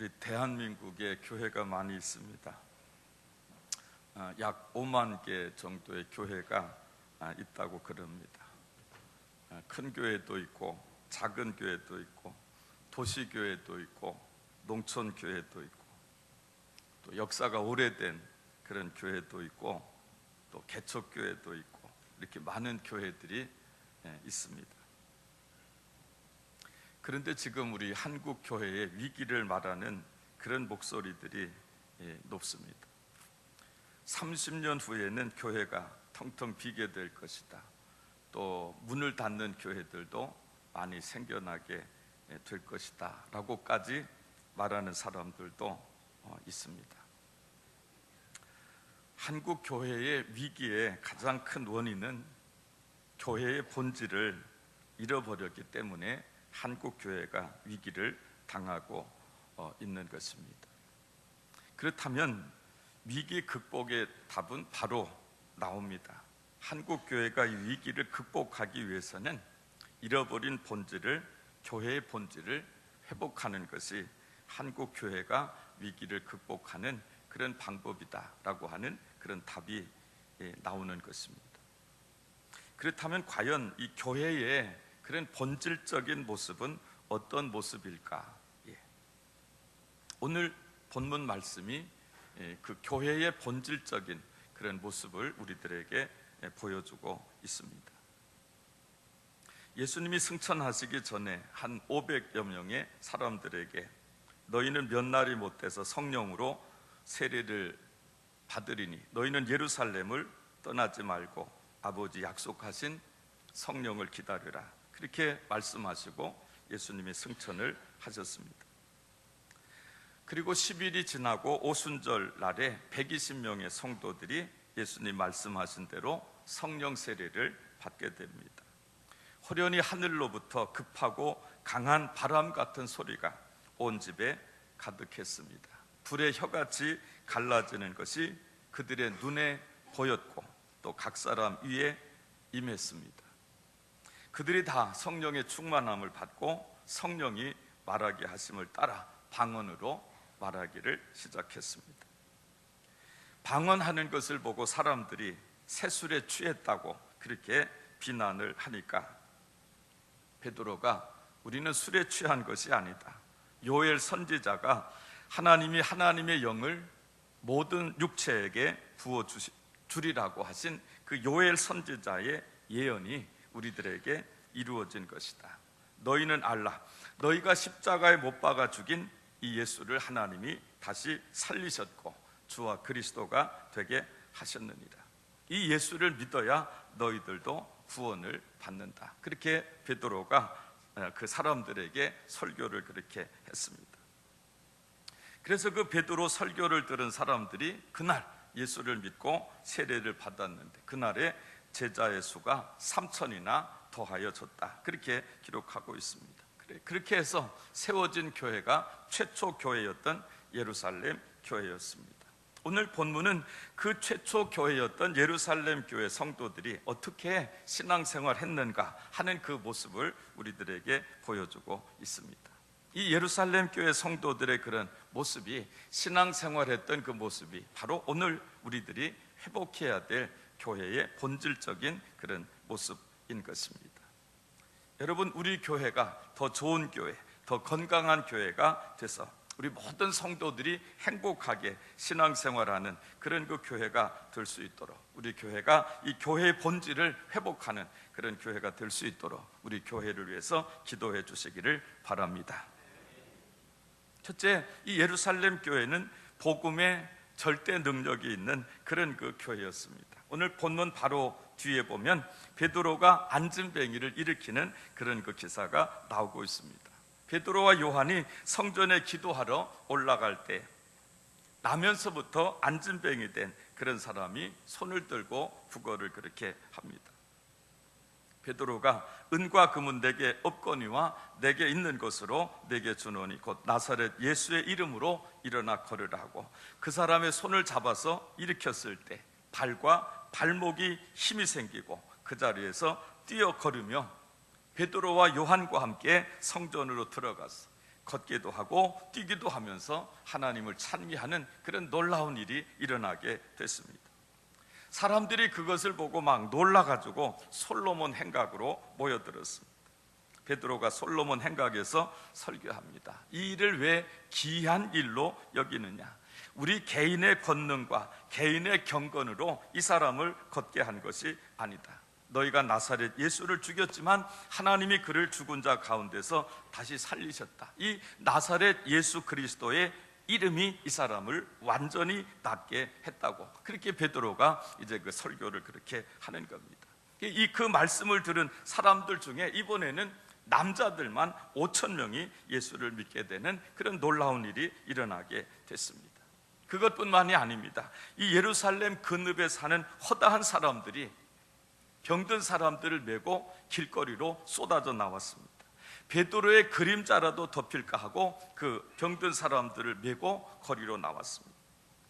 우리 대한민국에 교회가 많이 있습니다. 아, 약 5만 개 정도의 교회가 아, 있다고 그럽니다. 아, 큰 교회도 있고 작은 교회도 있고 도시 교회도 있고 농촌 교회도 있고 또 역사가 오래된 그런 교회도 있고 또 개척 교회도 있고 이렇게 많은 교회들이 예, 있습니다. 그런데 지금 우리 한국 교회의 위기를 말하는 그런 목소리들이 예, 높습니다. 30년 후에는 교회가 텅텅 비게 될 것이다. 또 문을 닫는 교회들도 많이 생겨나게 예, 될 것이다 라고까지 말하는 사람들도 어, 있습니다. 한국 교회의 위기의 가장 큰 원인은 교회의 본질을 잃어버렸기 때문에 한국 교회가 위기를 당하고 어, 있는 것입니다. 그렇다면 위기 극복의 답은 바로 나옵니다. 한국 교회가 이 위기를 극복하기 위해서는 잃어버린 본질을 교회의 본질을 회복하는 것이 한국 교회가 위기를 극복하는 그런 방법이다라고 하는 그런 답이 예, 나오는 것입니다. 그렇다면 과연 이 교회의 그런 본질적인 모습은 어떤 모습일까? 예. 오늘 본문 말씀이 예, 그 교회의 본질적인 그런 모습을 우리들에게 예, 보여주고 있습니다. 예수님이 승천하시기 전에 한 500여 명의 사람들에게 너희는 몇 날이 못 돼서 성령으로 세례를 받으리니 너희는 예루살렘을 떠나지 말고 아버지 약속하신 성령을 기다려라. 그렇게 말씀하시고 예수님이 승천을 하셨습니다. 그리고 10일이 지나고 오순절 날에 120명의 성도들이 예수님 말씀하신 대로 성령 세례를 받게 됩니다. 호련히 하늘로부터 급하고 강한 바람 같은 소리가 온 집에 가득했습니다. 불의 혀같이 갈라지는 것이 그들의 눈에 보였고 또 각 사람 위에 임했습니다. 그들이 다 성령의 충만함을 받고 성령이 말하게 하심을 따라 방언으로 말하기를 시작했습니다. 방언하는 것을 보고 사람들이 새술에 취했다고 그렇게 비난을 하니까 베드로가 우리는 술에 취한 것이 아니다. 요엘 선지자가 하나님이 하나님의 영을 모든 육체에게 부어 주리라고 하신 그 요엘 선지자의 예언이 우리들에게 이루어진 것이다. 너희는 알라. 너희가 십자가에 못 박아 죽인 이 예수를 하나님이 다시 살리셨고 주와 그리스도가 되게 하셨느니라. 이 예수를 믿어야 너희들도 구원을 받는다. 그렇게 베드로가 어, 그 사람들에게 설교를 그렇게 했습니다. 그래서 그 베드로 설교를 들은 사람들이 그날 예수를 믿고 세례를 받았는데 그날에 제자의 수가 3천이나 더하여졌다. 그렇게 기록하고 있습니다. 그래, 그렇게 해서 세워진 교회가 최초 교회였던 예루살렘 교회였습니다. 오늘 본문은 그 최초 교회였던 예루살렘 교회 성도들이 어떻게 신앙생활 했는가 하는 그 모습을 우리들에게 보여주고 있습니다. 이 예루살렘 교회 성도들의 그런 모습이 신앙생활했던 그 모습이 바로 오늘 우리들이 회복해야 될 교회의 본질적인 그런 모습인 것입니다. 여러분, 우리 교회가 더 좋은 교회, 더 건강한 교회가 돼서 우리 모든 성도들이 행복하게 신앙생활하는 그런 그 교회가 될 수 있도록 우리 교회가 이 교회의 본질을 회복하는 그런 교회가 될 수 있도록 우리 교회를 위해서 기도해 주시기를 바랍니다. 첫째, 이 예루살렘 교회는 복음의 절대 능력이 있는 그런 그 교회였습니다. 오늘 본문 바로 뒤에 보면 베드로가 안진뱅이를 일으키는 그런 그 기사가 나오고 있습니다. 베드로와 요한이 성전에 기도하러 올라갈 때 나면서부터 안진뱅이 된 그런 사람이 손을 들고 구걸을 그렇게 합니다. 베드로가 은과 금은 내게 없거니와 내게 있는 것으로 내게 주노니 곧 나사렛 예수의 이름으로 일어나 걸으라 하고 그 사람의 손을 잡아서 일으켰을 때 발과 발목이 힘이 생기고 그 자리에서 뛰어 걸으며 베드로와 요한과 함께 성전으로 들어가서 걷기도 하고 뛰기도 하면서 하나님을 찬미하는 그런 놀라운 일이 일어나게 됐습니다. 사람들이 그것을 보고 막 놀라가지고 솔로몬 행각으로 모여들었습니다. 베드로가 솔로몬 행각에서 설교합니다. 이 일을 왜 기한 일로 여기느냐? 우리 개인의 권능과 개인의 경건으로 이 사람을 걷게 한 것이 아니다. 너희가 나사렛 예수를 죽였지만 하나님이 그를 죽은 자 가운데서 다시 살리셨다. 이 나사렛 예수 그리스도의 이름이 이 사람을 완전히 낫게 했다고. 그렇게 베드로가 이제 그 설교를 그렇게 하는 겁니다. 이 그 말씀을 들은 사람들 중에 이번에는 남자들만 5천 명이 예수를 믿게 되는 그런 놀라운 일이 일어나게 됐습니다. 그것뿐만이 아닙니다. 이 예루살렘 근읍에 사는 허다한 사람들이 병든 사람들을 메고 길거리로 쏟아져 나왔습니다. 베드로의 그림자라도 덮일까 하고 그 병든 사람들을 메고 거리로 나왔습니다.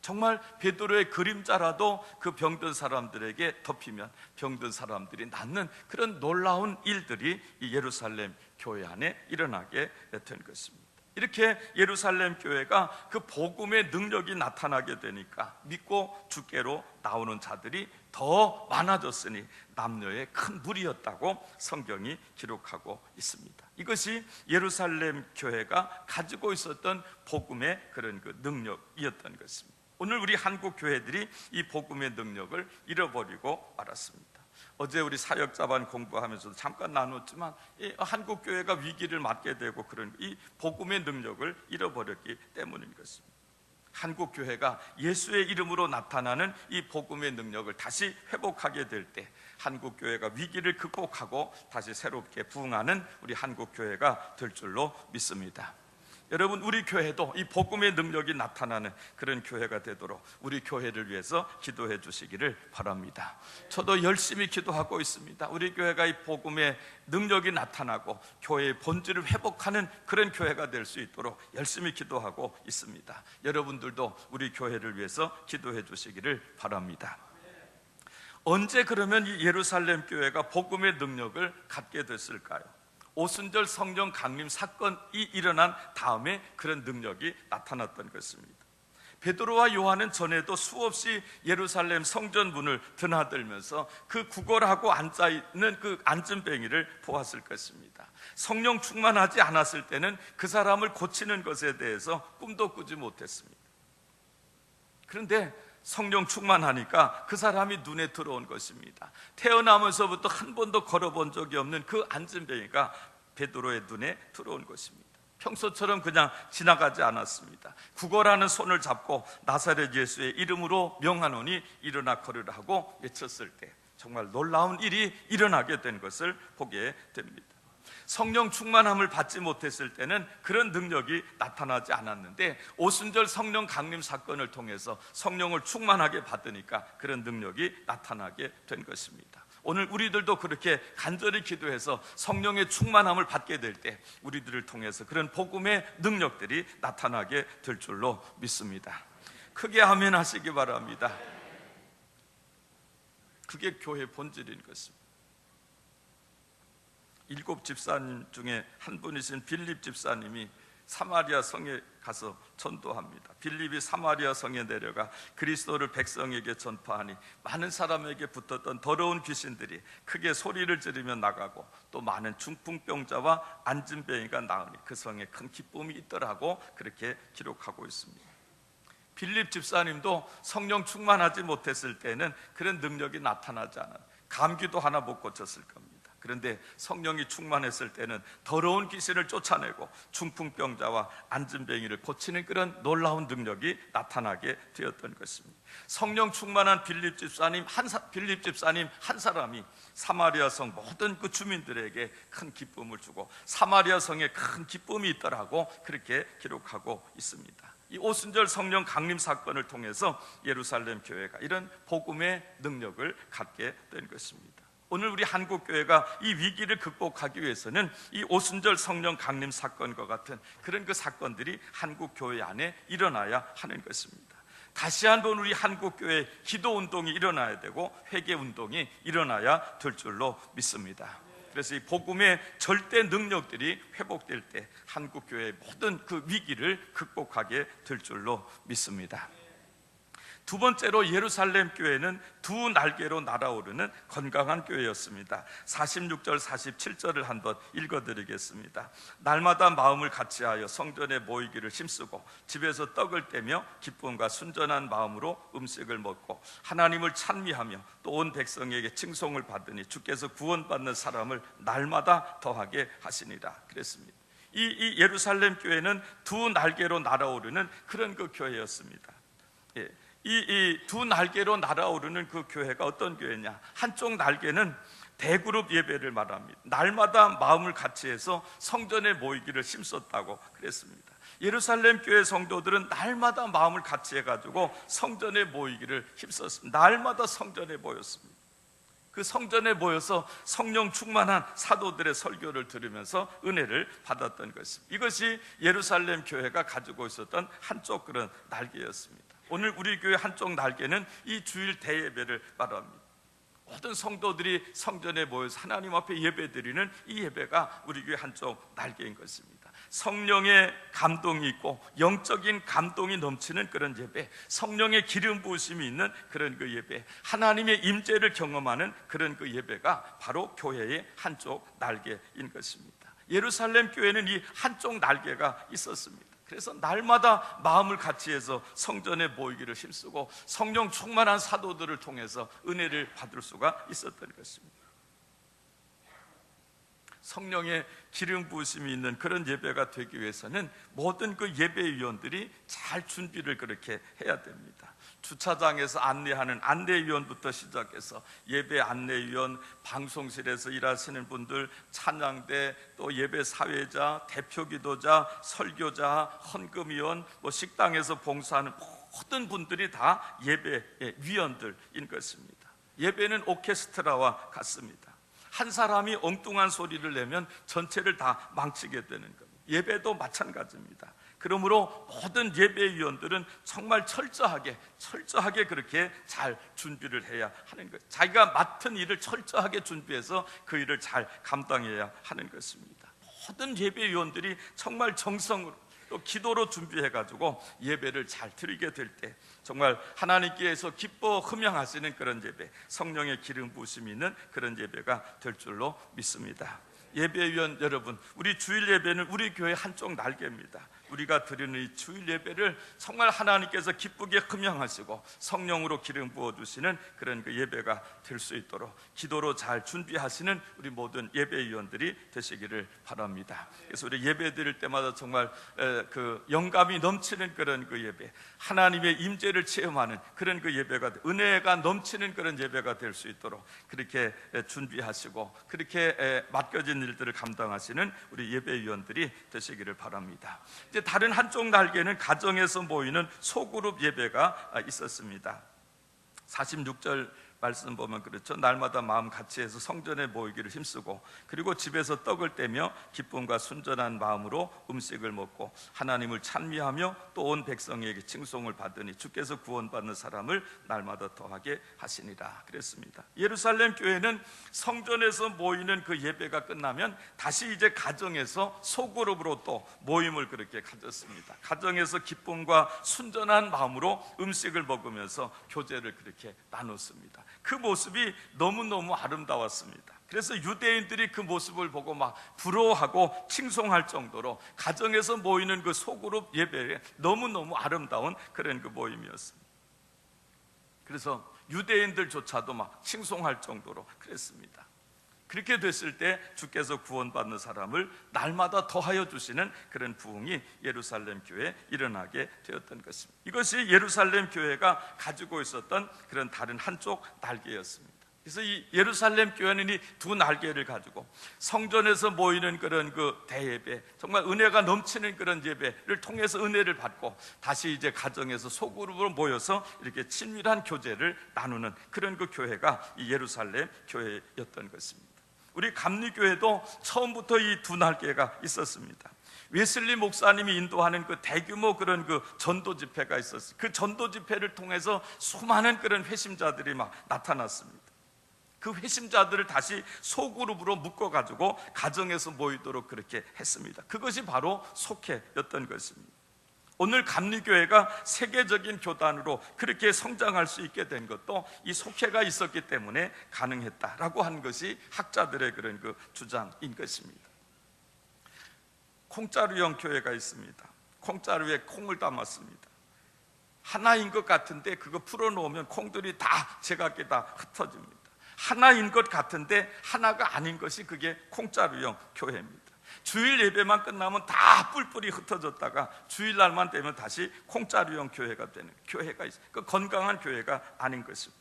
정말 베드로의 그림자라도 그 병든 사람들에게 덮이면 병든 사람들이 낫는 그런 놀라운 일들이 이 예루살렘 교회 안에 일어나게 된 것입니다. 이렇게 예루살렘 교회가 그 복음의 능력이 나타나게 되니까 믿고 주께로 나오는 자들이 더 많아졌으니 남녀의 큰 무리였다고 성경이 기록하고 있습니다. 이것이 예루살렘 교회가 가지고 있었던 복음의 그런 그 능력이었던 것입니다. 오늘 우리 한국 교회들이 이 복음의 능력을 잃어버리고 말았습니다. 어제 우리 사역자반 공부하면서도 잠깐 나눴지만 한국 교회가 위기를 맞게 되고 그런 이 복음의 능력을 잃어버렸기 때문인 것입니다. 한국 교회가 예수의 이름으로 나타나는 이 복음의 능력을 다시 회복하게 될 때 한국 교회가 위기를 극복하고 다시 새롭게 부흥하는 우리 한국 교회가 될 줄로 믿습니다. 여러분 우리 교회도 이 복음의 능력이 나타나는 그런 교회가 되도록 우리 교회를 위해서 기도해 주시기를 바랍니다. 저도 열심히 기도하고 있습니다. 우리 교회가 이 복음의 능력이 나타나고 교회의 본질을 회복하는 그런 교회가 될 수 있도록 열심히 기도하고 있습니다. 여러분들도 우리 교회를 위해서 기도해 주시기를 바랍니다. 언제 그러면 이 예루살렘 교회가 복음의 능력을 갖게 됐을까요? 오순절 성령 강림 사건이 일어난 다음에 그런 능력이 나타났던 것입니다. 베드로와 요한은 전에도 수없이 예루살렘 성전 문을 드나들면서 그 구걸하고 앉아 있는 그 앉은뱅이를 보았을 것입니다. 성령 충만하지 않았을 때는 그 사람을 고치는 것에 대해서 꿈도 꾸지 못했습니다. 그런데 성령 충만하니까 그 사람이 눈에 들어온 것입니다. 태어나면서부터 한 번도 걸어본 적이 없는 그 앉은뱅이가 베드로의 눈에 들어온 것입니다. 평소처럼 그냥 지나가지 않았습니다. 구걸하는 손을 잡고 나사렛 예수의 이름으로 명하노니 일어나 걸으라 하고 외쳤을 때 정말 놀라운 일이 일어나게 된 것을 보게 됩니다. 성령 충만함을 받지 못했을 때는 그런 능력이 나타나지 않았는데 오순절 성령 강림 사건을 통해서 성령을 충만하게 받으니까 그런 능력이 나타나게 된 것입니다. 오늘 우리들도 그렇게 간절히 기도해서 성령의 충만함을 받게 될 때 우리들을 통해서 그런 복음의 능력들이 나타나게 될 줄로 믿습니다. 크게 아멘 하시기 바랍니다. 그게 교회 본질인 것입니다. 일곱 집사님 중에 한 분이신 빌립 집사님이 사마리아 성에 가서 전도합니다. 빌립이 사마리아 성에 내려가 그리스도를 백성에게 전파하니 많은 사람에게 붙었던 더러운 귀신들이 크게 소리를 지르며 나가고 또 많은 중풍병자와 안진병이가 나으니 그 성에 큰 기쁨이 있더라고 그렇게 기록하고 있습니다. 빌립 집사님도 성령 충만하지 못했을 때는 그런 능력이 나타나지 않아 감기도 하나 못 고쳤을 겁니다. 그런데 성령이 충만했을 때는 더러운 귀신을 쫓아내고 중풍병자와 안진뱅이를 고치는 그런 놀라운 능력이 나타나게 되었던 것입니다. 성령 충만한 빌립 집사님 한 사, 빌립 집사님 한 사람이 사마리아 성 모든 그 주민들에게 큰 기쁨을 주고 사마리아 성에 큰 기쁨이 있더라고 그렇게 기록하고 있습니다. 이 오순절 성령 강림 사건을 통해서 예루살렘 교회가 이런 복음의 능력을 갖게 된 것입니다. 오늘 우리 한국 교회가 이 위기를 극복하기 위해서는 이 오순절 성령 강림 사건과 같은 그런 그 사건들이 한국 교회 안에 일어나야 하는 것입니다. 다시 한번 우리 한국 교회 기도 운동이 일어나야 되고 회개 운동이 일어나야 될 줄로 믿습니다. 그래서 이 복음의 절대 능력들이 회복될 때 한국 교회의 모든 그 위기를 극복하게 될 줄로 믿습니다. 두 번째로 예루살렘 교회는 두 날개로 날아오르는 건강한 교회였습니다. 46절 47절을 한번 읽어 드리겠습니다. 날마다 마음을 같이하여 성전에 모이기를 힘쓰고 집에서 떡을 떼며 기쁨과 순전한 마음으로 음식을 먹고 하나님을 찬미하며 또 온 백성에게 칭송을 받으니 주께서 구원받는 사람을 날마다 더하게 하시니라 그랬습니다. 이, 이 예루살렘 교회는 두 날개로 날아오르는 그런 그 교회였습니다. 예. 이두 날개로 날아오르는 그 교회가 어떤 교회냐? 한쪽 날개는 대그룹 예배를 말합니다. 날마다 마음을 같이 해서 성전에 모이기를 힘썼다고 그랬습니다. 예루살렘 교회 성도들은 날마다 마음을 같이 해 가지고 성전에 모이기를 힘썼습니다. 날마다 성전에 모였습니다. 그 성전에 모여서 성령 충만한 사도들의 설교를 들으면서 은혜를 받았던 것입니다. 이것이 예루살렘 교회가 가지고 있었던 한쪽 그런 날개였습니다. 오늘 우리 교회 한쪽 날개는 이 주일 대예배를 말합니다. 모든 성도들이 성전에 모여서 하나님 앞에 예배드리는 이 예배가 우리 교회 한쪽 날개인 것입니다. 성령의 감동이 있고 영적인 감동이 넘치는 그런 예배, 성령의 기름 부으심이 있는 그런 그 예배, 하나님의 임재를 경험하는 그런 그 예배가 바로 교회의 한쪽 날개인 것입니다. 예루살렘 교회는 이 한쪽 날개가 있었습니다. 그래서 날마다 마음을 같이 해서 성전에 모이기를 힘쓰고 성령 충만한 사도들을 통해서 은혜를 받을 수가 있었던 것입니다. 성령의 기름 부으심이 있는 그런 예배가 되기 위해서는 모든 그 예배 위원들이 잘 준비를 그렇게 해야 됩니다. 주차장에서 안내하는 안내위원부터 시작해서 예배 안내위원, 방송실에서 일하시는 분들, 찬양대, 또 예배 사회자, 대표 기도자, 설교자, 헌금위원, 뭐 식당에서 봉사하는 모든 분들이 다 예배 위원들인 것입니다. 예배는 오케스트라와 같습니다. 한 사람이 엉뚱한 소리를 내면 전체를 다 망치게 되는 겁니다. 예배도 마찬가지입니다. 그러므로 모든 예배위원들은 정말 철저하게 철저하게 그렇게 잘 준비를 해야 하는 것. 자기가 맡은 일을 철저하게 준비해서 그 일을 잘 감당해야 하는 것입니다. 모든 예배위원들이 정말 정성으로 또 기도로 준비해 가지고 예배를 잘 드리게 될 때 정말 하나님께서 기뻐 흠양하시는 그런 예배, 성령의 기름 부으심이 있는 그런 예배가 될 줄로 믿습니다. 예배위원 여러분, 우리 주일 예배는 우리 교회 한쪽 날개입니다. 우리가 드리는 이 주일 예배를 정말 하나님께서 기쁘게 흠양하시고 성령으로 기름 부어 주시는 그런 그 예배가 될 수 있도록 기도로 잘 준비하시는 우리 모든 예배위원들이 되시기를 바랍니다. 그래서 우리 예배 드릴 때마다 정말 그 영감이 넘치는 그런 그 예배, 하나님의 임재를 체험하는 그런 그 예배가 은혜가 넘치는 그런 예배가 될 수 있도록 그렇게 준비하시고 그렇게 맡겨진 일들을 감당하시는 우리 예배위원들이 되시기를 바랍니다. 이제 다른 한쪽 날개는 가정에서 모이는 소그룹 예배가 있었습니다. 46절 말씀 보면 그렇죠. 날마다 마음 같이 해서 성전에 모이기를 힘쓰고 그리고 집에서 떡을 떼며 기쁨과 순전한 마음으로 음식을 먹고 하나님을 찬미하며 또 온 백성에게 칭송을 받으니 주께서 구원받는 사람을 날마다 더하게 하시니라 그랬습니다. 예루살렘 교회는 성전에서 모이는 그 예배가 끝나면 다시 이제 가정에서 소그룹으로 또 모임을 그렇게 가졌습니다. 가정에서 기쁨과 순전한 마음으로 음식을 먹으면서 교제를 그렇게 나눴습니다. 그 모습이 너무너무 아름다웠습니다. 그래서 유대인들이 그 모습을 보고 막 부러워하고 칭송할 정도로 가정에서 모이는 그 소그룹 예배에 너무너무 아름다운 그런 그 모임이었습니다. 그래서 유대인들조차도 막 칭송할 정도로 그랬습니다. 그렇게 됐을 때 주께서 구원받는 사람을 날마다 더하여 주시는 그런 부흥이 예루살렘 교회에 일어나게 되었던 것입니다. 이것이 예루살렘 교회가 가지고 있었던 그런 다른 한쪽 날개였습니다. 그래서 이 예루살렘 교회는 이 두 날개를 가지고 성전에서 모이는 그런 그 대예배, 정말 은혜가 넘치는 그런 예배를 통해서 은혜를 받고 다시 이제 가정에서 소그룹으로 모여서 이렇게 친밀한 교제를 나누는 그런 그 교회가 이 예루살렘 교회였던 것입니다. 우리 감리교회도 처음부터 이 두 날개가 있었습니다. 웨슬리 목사님이 인도하는 그 대규모 그런 그 전도 집회가 있었어요. 그 전도 집회를 통해서 수많은 그런 회심자들이 막 나타났습니다. 그 회심자들을 다시 소그룹으로 묶어가지고 가정에서 모이도록 그렇게 했습니다. 그것이 바로 속회였던 것입니다. 오늘 감리교회가 세계적인 교단으로 그렇게 성장할 수 있게 된 것도 이 속회가 있었기 때문에 가능했다라고 하는 것이 학자들의 그런 그 주장인 것입니다. 콩자루형 교회가 있습니다. 콩자루에 콩을 담았습니다. 하나인 것 같은데 그거 풀어놓으면 콩들이 다 제각기 다 흩어집니다. 하나인 것 같은데 하나가 아닌 것이 그게 콩자루형 교회입니다. 주일 예배만 끝나면 다 뿔뿔이 흩어졌다가 주일날만 되면 다시 콩자루형 교회가 되는 교회가 있어요. 그 건강한 교회가 아닌 것입니다.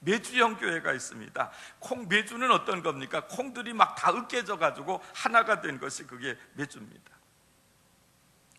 매주형 교회가 있습니다. 콩 매주는 어떤 겁니까? 콩들이 막 다 으깨져 가지고 하나가 된 것이 그게 매주입니다.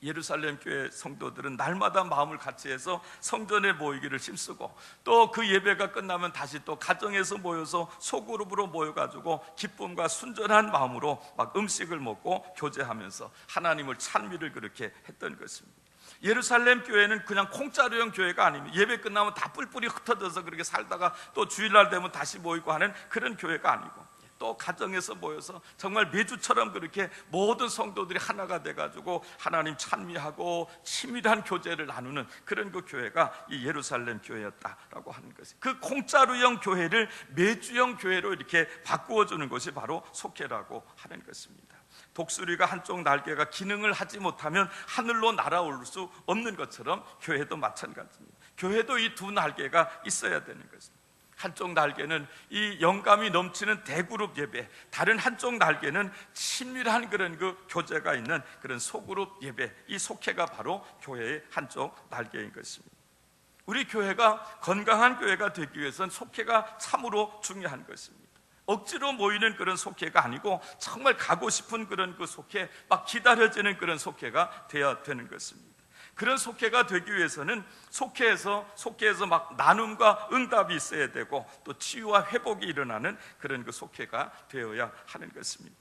예루살렘 교회 성도들은 날마다 마음을 같이 해서 성전에 모이기를 힘쓰고 또 그 예배가 끝나면 다시 또 가정에서 모여서 소그룹으로 모여가지고 기쁨과 순전한 마음으로 막 음식을 먹고 교제하면서 하나님을 찬미를 그렇게 했던 것입니다. 예루살렘 교회는 그냥 콩자루형 교회가 아닙니다. 예배 끝나면 다 뿔뿔이 흩어져서 그렇게 살다가 또 주일날 되면 다시 모이고 하는 그런 교회가 아니고 또 가정에서 모여서 정말 매주처럼 그렇게 모든 성도들이 하나가 돼가지고 하나님 찬미하고 치밀한 교제를 나누는 그런 그 교회가 이 예루살렘 교회였다라고 하는 것이 그 콩자루형 교회를 매주형 교회로 이렇게 바꾸어 주는 것이 바로 속회라고 하는 것입니다. 독수리가 한쪽 날개가 기능을 하지 못하면 하늘로 날아올 수 없는 것처럼 교회도 마찬가지입니다. 교회도 이 두 날개가 있어야 되는 것입니다. 한쪽 날개는 이 영감이 넘치는 대그룹 예배, 다른 한쪽 날개는 친밀한 그런 그 교제가 있는 그런 소그룹 예배, 이 속회가 바로 교회의 한쪽 날개인 것입니다. 우리 교회가 건강한 교회가 되기 위해서는 속회가 참으로 중요한 것입니다. 억지로 모이는 그런 속회가 아니고 정말 가고 싶은 그런 그 속회, 막 기다려지는 그런 속회가 되어야 되는 것입니다. 그런 속회가 되기 위해서는 속회에서 속회에서 막 나눔과 응답이 있어야 되고 또 치유와 회복이 일어나는 그런 그 속회가 되어야 하는 것입니다.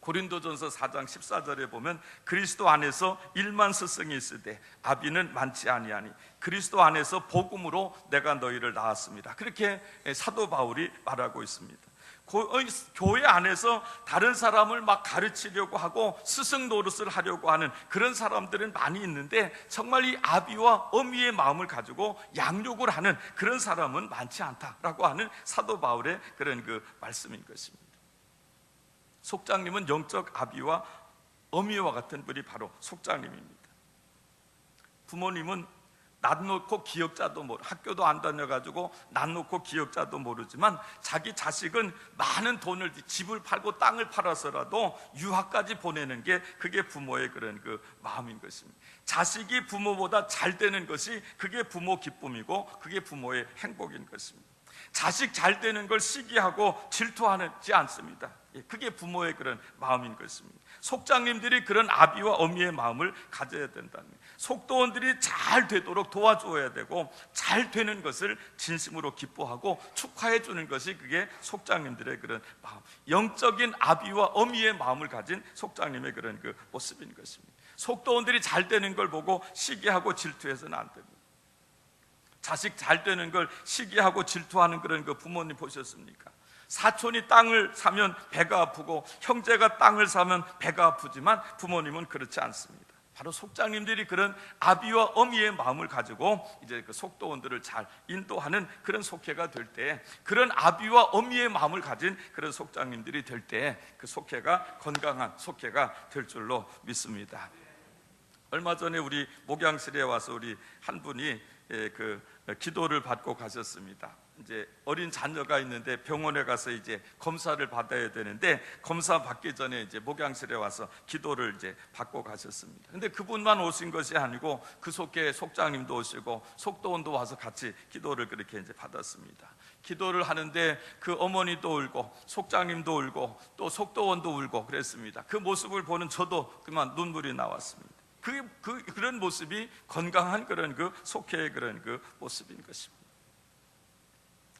고린도전서 4장 14절에 보면 그리스도 안에서 일만 스승이 있으되 아비는 많지 아니하니 그리스도 안에서 복음으로 내가 너희를 낳았습니다. 그렇게 사도 바울이 말하고 있습니다. 교회 안에서 다른 사람을 막 가르치려고 하고 스승 노릇을 하려고 하는 그런 사람들은 많이 있는데 정말 이 아비와 어미의 마음을 가지고 양육을 하는 그런 사람은 많지 않다라고 하는 사도 바울의 그런 그 말씀인 것입니다. 속장님은 영적 아비와 어미와 같은 분이 바로 속장님입니다. 부모님은 낯 놓고 기억자도 모르 학교도 안 다녀가지고 낯 놓고 기억자도 모르지만 자기 자식은 많은 돈을 집을 팔고 땅을 팔아서라도 유학까지 보내는 게 그게 부모의 그런 그 마음인 것입니다. 자식이 부모보다 잘 되는 것이 그게 부모 기쁨이고 그게 부모의 행복인 것입니다. 자식 잘 되는 걸 시기하고 질투하지 않습니다. 예, 그게 부모의 그런 마음인 것입니다. 속장님들이 그런 아비와 어미의 마음을 가져야 된다는 속도원들이 잘 되도록 도와줘야 되고 잘 되는 것을 진심으로 기뻐하고 축하해 주는 것이 그게 속장님들의 그런 마음 영적인 아비와 어미의 마음을 가진 속장님의 그런 그 모습인 것입니다 속도원들이 잘 되는 걸 보고 시기하고 질투해서는 안 됩니다 자식 잘 되는 걸 시기하고 질투하는 그런 그 부모님 보셨습니까? 사촌이 땅을 사면 배가 아프고 형제가 땅을 사면 배가 아프지만 부모님은 그렇지 않습니다. 바로 속장님들이 그런 아비와 어미의 마음을 가지고 이제 그 속도원들을 잘 인도하는 그런 속회가 될 때, 그런 아비와 어미의 마음을 가진 그런 속장님들이 될 때, 그 속회가 건강한 속회가 될 줄로 믿습니다. 얼마 전에 우리 목양실에 와서 우리 한 분이 예, 그 기도를 받고 가셨습니다. 이제 어린 자녀가 있는데 병원에 가서 이제 검사를 받아야 되는데 검사 받기 전에 이제 목양실에 와서 기도를 이제 받고 가셨습니다. 근데 그분만 오신 것이 아니고 그 속에 속장님도 오시고 속도원도 와서 같이 기도를 그렇게 이제 받았습니다. 기도를 하는데 그 어머니도 울고 속장님도 울고 또 속도원도 울고 그랬습니다. 그 모습을 보는 저도 그만 눈물이 나왔습니다. 그, 그, 그런 모습이 건강한 그런 그 속회의 그런 그 모습인 것입니다.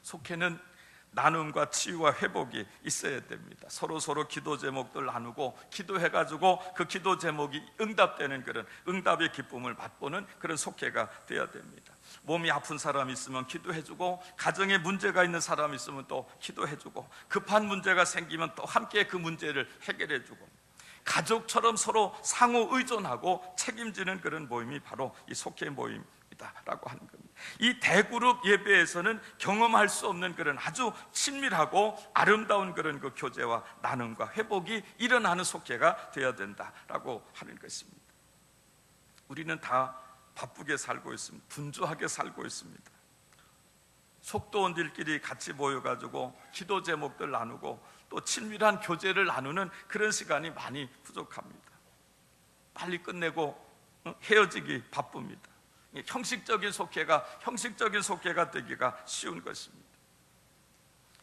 속회는 나눔과 치유와 회복이 있어야 됩니다. 서로 서로 기도 제목들 나누고 기도해 가지고 그 기도 제목이 응답되는 그런 응답의 기쁨을 맛보는 그런 속회가 되어야 됩니다. 몸이 아픈 사람 있으면 기도해 주고 가정에 문제가 있는 사람 있으면 또 기도해 주고 급한 문제가 생기면 또 함께 그 문제를 해결해 주고 가족처럼 서로 상호 의존하고 책임지는 그런 모임이 바로 이 속회 모임이다라고 하는 겁니다. 이 대그룹 예배에서는 경험할 수 없는 그런 아주 친밀하고 아름다운 그런 그 교제와 나눔과 회복이 일어나는 속회가 되어야 된다라고 하는 것입니다. 우리는 다 바쁘게 살고 있습니다. 분주하게 살고 있습니다. 속도원들끼리 같이 모여가지고 기도 제목들 나누고 또 친밀한 교제를 나누는 그런 시간이 많이 부족합니다. 빨리 끝내고 어, 헤어지기 바쁩니다. 형식적인 속회가 형식적인 속회가 되기가 쉬운 것입니다.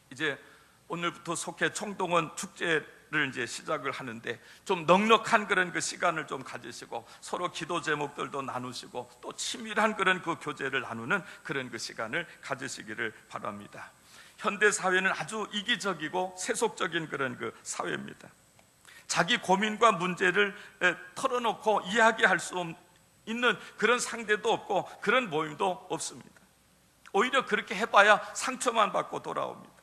이제 오늘부터 속회 총동원 축제를 이제 시작을 하는데 좀 넉넉한 그런 그 시간을 좀 가지시고 서로 기도 제목들도 나누시고 또 치밀한 그런 그 교제를 나누는 그런 그 시간을 가지시기를 바랍니다. 현대 사회는 아주 이기적이고 세속적인 그런 그 사회입니다. 자기 고민과 문제를 털어놓고 이야기할 수 있는 그런 상대도 없고 그런 모임도 없습니다. 오히려 그렇게 해봐야 상처만 받고 돌아옵니다.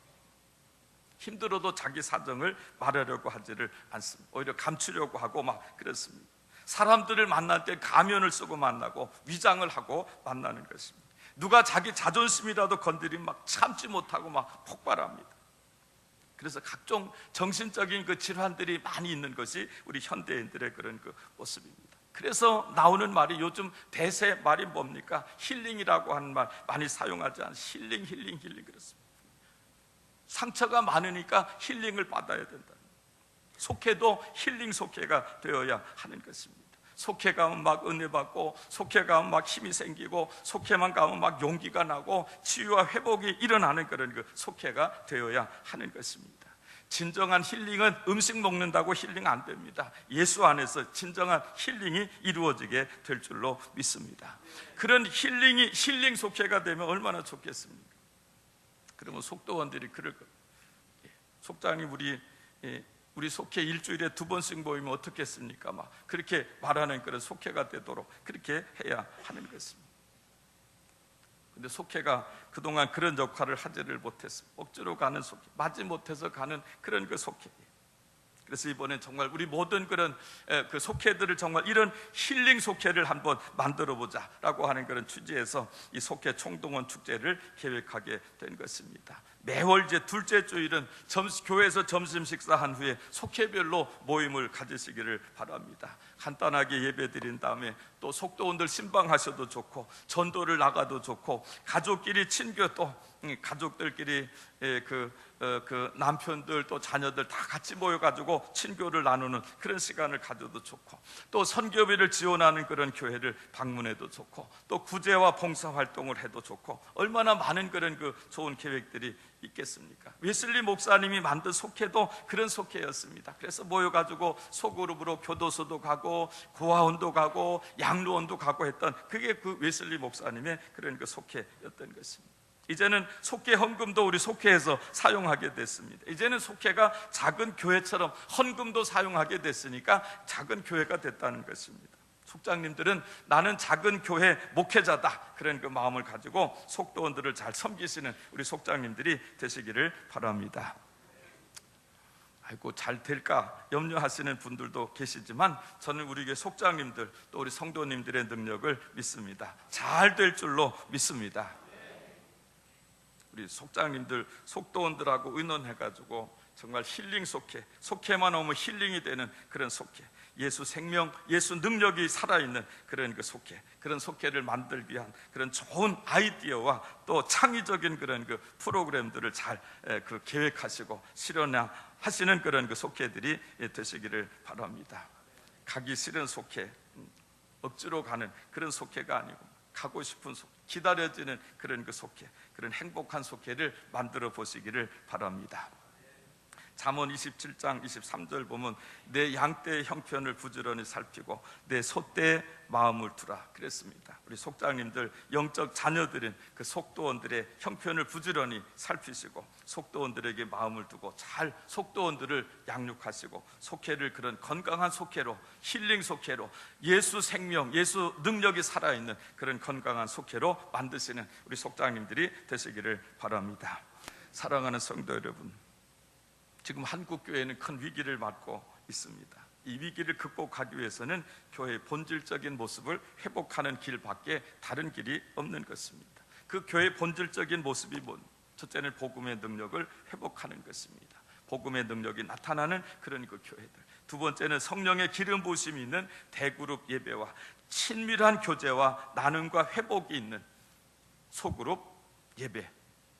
힘들어도 자기 사정을 말하려고 하지를 않습니다. 오히려 감추려고 하고 막 그렇습니다. 사람들을 만날 때 가면을 쓰고 만나고 위장을 하고 만나는 것입니다. 누가 자기 자존심이라도 건드리면 막 참지 못하고 막 폭발합니다. 그래서 각종 정신적인 그 질환들이 많이 있는 것이 우리 현대인들의 그런 그 모습입니다. 그래서 나오는 말이 요즘 대세 말이 뭡니까? 힐링이라고 하는 말 많이 사용하지 않은 힐링, 힐링, 힐링 그렇습니다. 상처가 많으니까 힐링을 받아야 된다. 속해도 힐링 속해가 되어야 하는 것입니다. 속해 가면 막 은혜 받고 속해 가면 막 힘이 생기고 속해만 가면 막 용기가 나고 치유와 회복이 일어나는 그런 그 속해가 되어야 하는 것입니다. 진정한 힐링은 음식 먹는다고 힐링 안 됩니다. 예수 안에서 진정한 힐링이 이루어지게 될 줄로 믿습니다. 그런 힐링이 힐링 속회가 되면 얼마나 좋겠습니까? 그러면 속도원들이 그럴 겁니다. 예, 속장님 우리 예, 우리 속회 일주일에 두 번씩 모이면 어떻겠습니까? 막 그렇게 말하는 그런 속회가 되도록 그렇게 해야 하는 것입니다. 근데 속회가 그동안 그런 역할을 하지를 못했습니다. 억지로 가는 속회, 맞지 못해서 가는 그런 그 속회. 그래서 이번엔 정말 우리 모든 그런 그 속회들을 정말 이런 힐링 속회를 한번 만들어 보자라고 하는 그런 취지에서 이 속회 총동원 축제를 계획하게 된 것입니다. 매월 이제 둘째 주일은 점심, 교회에서 점심 식사한 후에 속회별로 모임을 가지시기를 바랍니다. 간단하게 예배 드린 다음에 또 속도원들 신방하셔도 좋고 전도를 나가도 좋고 가족끼리 친교 또 가족들끼리 예, 그, 어, 그 남편들 또 자녀들 다 같이 모여가지고 친교를 나누는 그런 시간을 가져도 좋고 또 선교비를 지원하는 그런 교회를 방문해도 좋고 또 구제와 봉사 활동을 해도 좋고 얼마나 많은 그런 그 좋은 계획들이 있겠습니까? 웨슬리 목사님이 만든 속회도 그런 속회였습니다. 그래서 모여가지고 소그룹으로 교도소도 가고 고아원도 가고 양로원도 가고 했던 그게 그 웨슬리 목사님의 그런 그 속회였던 것입니다. 이제는 속회 헌금도 우리 속회에서 사용하게 됐습니다. 이제는 속회가 작은 교회처럼 헌금도 사용하게 됐으니까 작은 교회가 됐다는 것입니다. 속장님들은 나는 작은 교회 목회자다 그런 그 마음을 가지고 속도원들을 잘 섬기시는 우리 속장님들이 되시기를 바랍니다. 아이고 잘 될까 염려하시는 분들도 계시지만 저는 우리 교 속장님들 또 우리 성도님들의 능력을 믿습니다. 잘 될 줄로 믿습니다. 우리 속장님들, 속도원들하고 의논해가지고 정말 힐링 속해, 속해만 오면 힐링이 되는 그런 속해. 예수 생명, 예수 능력이 살아있는 그런 그 속해, 그런 속해를 만들기 위한 그런 좋은 아이디어와 또 창의적인 그런 그 프로그램들을 잘 그 계획하시고 실현하시는 그런 그 속해들이 되시기를 바랍니다. 가기 싫은 속해, 음, 억지로 가는 그런 속해가 아니고 가고 싶은 속, 기다려지는 그런 그 속해, 그런 행복한 속회를 만들어 보시기를 바랍니다. 잠언 27장 23절 보면 내 양떼의 형편을 부지런히 살피고 내 소떼의 마음을 두라 그랬습니다. 우리 속장님들 영적 자녀들은 그 속도원들의 형편을 부지런히 살피시고 속도원들에게 마음을 두고 잘 속도원들을 양육하시고 속회를 그런 건강한 속회로 힐링 속회로 예수 생명, 예수 능력이 살아있는 그런 건강한 속회로 만드시는 우리 속장님들이 되시기를 바랍니다. 사랑하는 성도 여러분, 지금 한국 교회는 큰 위기를 맞고 있습니다. 이 위기를 극복하기 위해서는 교회의 본질적인 모습을 회복하는 길밖에 다른 길이 없는 것입니다. 그 교회의 본질적인 모습이 뭔? 첫째는 복음의 능력을 회복하는 것입니다. 복음의 능력이 나타나는 그런 그 교회들. 두 번째는 성령의 기름 부으심이 있는 대그룹 예배와 친밀한 교제와 나눔과 회복이 있는 소그룹 예배,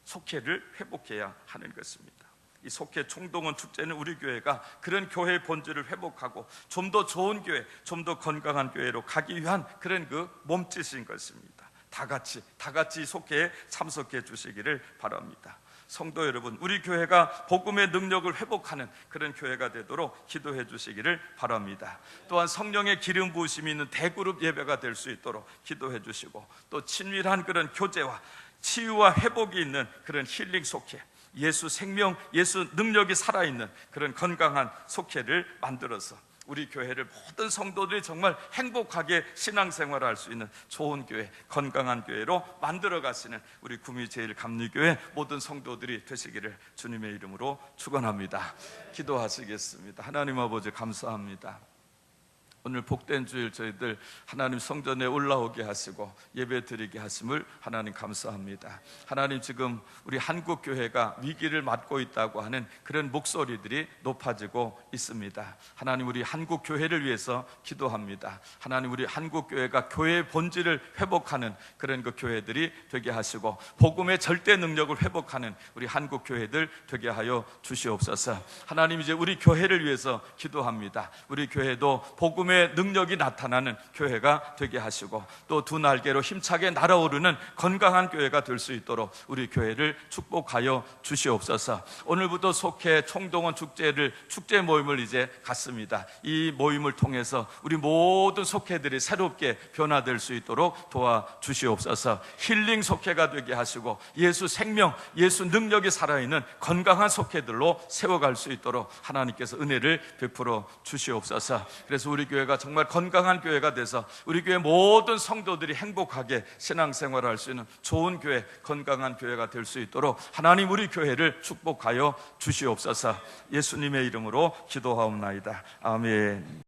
속회를 회복해야 하는 것입니다. 이 속회 총동원 축제는 우리 교회가 그런 교회의 본질을 회복하고 좀 더 좋은 교회, 좀 더 건강한 교회로 가기 위한 그런 그 몸짓인 것입니다. 다 같이 다 같이 속회에 참석해 주시기를 바랍니다. 성도 여러분, 우리 교회가 복음의 능력을 회복하는 그런 교회가 되도록 기도해 주시기를 바랍니다. 또한 성령의 기름 부으심이 있는 대그룹 예배가 될 수 있도록 기도해 주시고 또 친밀한 그런 교제와 치유와 회복이 있는 그런 힐링 속회 예수 생명, 예수 능력이 살아있는 그런 건강한 속회를 만들어서 우리 교회를 모든 성도들이 정말 행복하게 신앙생활을 할 수 있는 좋은 교회, 건강한 교회로 만들어 가시는 우리 구미 제일 감리교회 모든 성도들이 되시기를 주님의 이름으로 축원합니다. 기도하시겠습니다. 하나님 아버지 감사합니다. 오늘 복된 주일 저희들 하나님 성전에 올라오게 하시고 예배 드리게 하심을 하나님 감사합니다. 하나님 지금 우리 한국 교회가 위기를 맞고 있다고 하는 그런 목소리들이 높아지고 있습니다. 하나님 우리 한국 교회를 위해서 기도합니다. 하나님 우리 한국 교회가 교회의 본질을 회복하는 그런 그 교회들이 되게 하시고 복음의 절대 능력을 회복하는 우리 한국 교회들 되게 하여 주시옵소서. 하나님 이제 우리 교회를 위해서 기도합니다. 우리 교회도 복음의 능력이 나타나는 교회가 되게 하시고 또 두 날개로 힘차게 날아오르는 건강한 교회가 될 수 있도록 우리 교회를 축복하여 주시옵소서. 오늘부터 속해 총동원 축제를 축제 모임을 이제 갖습니다. 이 모임을 통해서 우리 모든 속해들이 새롭게 변화될 수 있도록 도와 주시옵소서. 힐링 속해가 되게 하시고 예수 생명, 예수 능력이 살아있는 건강한 속해들로 세워갈 수 있도록 하나님께서 은혜를 베풀어 주시옵소서. 그래서 우리 교회가 정말 건강한 교회가 돼서 우리 교회 모든 성도들이 행복하게 신앙생활을 할 수 있는 좋은 교회, 건강한 교회가 될 수 있도록 하나님 우리 교회를 축복하여 주시옵소서. 예수님의 이름으로 기도하옵나이다. 아멘.